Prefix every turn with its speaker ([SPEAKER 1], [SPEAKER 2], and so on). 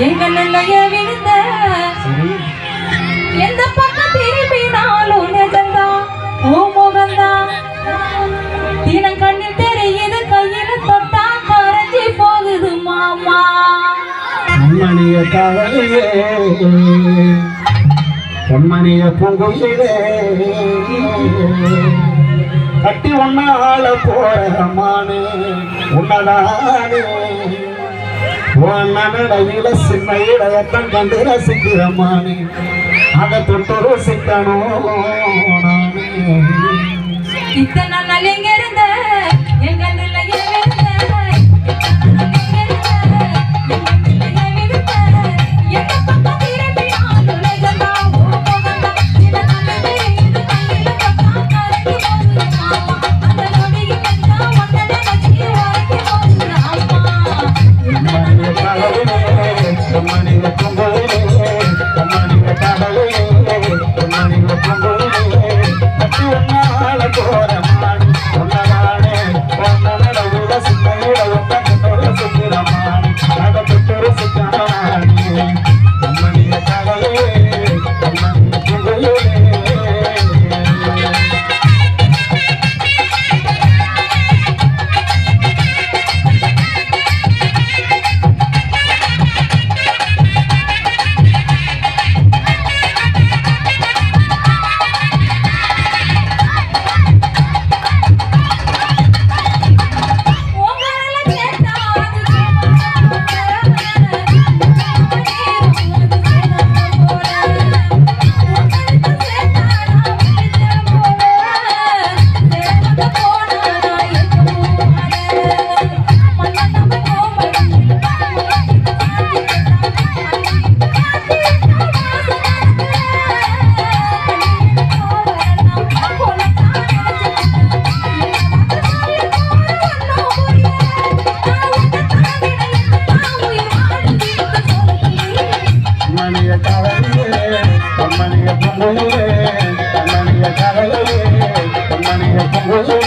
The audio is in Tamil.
[SPEAKER 1] எங்க நிலைய விழுந்த எந்த பக்கம் திரும்பினாலும் நிஜம்தான் ஓ முகம்தான் தினம் கண்ணில் தெரியுது கையில தொட்டா கரைஞ்சி போகுது மாமா.
[SPEAKER 2] கண்மணிய காதலியே கண்மணிய பூங்குயிலே கட்டி ஒன்னால போறமானே உன்னதானே. உன் சின்ன இடையத்தான் கண்டு ரசிக்கிறமானே. அதை தொட்டு ரசிக்கணும் நானே.
[SPEAKER 1] இத்தனை நாள்
[SPEAKER 2] பொன்னணிகள் பொங்கலே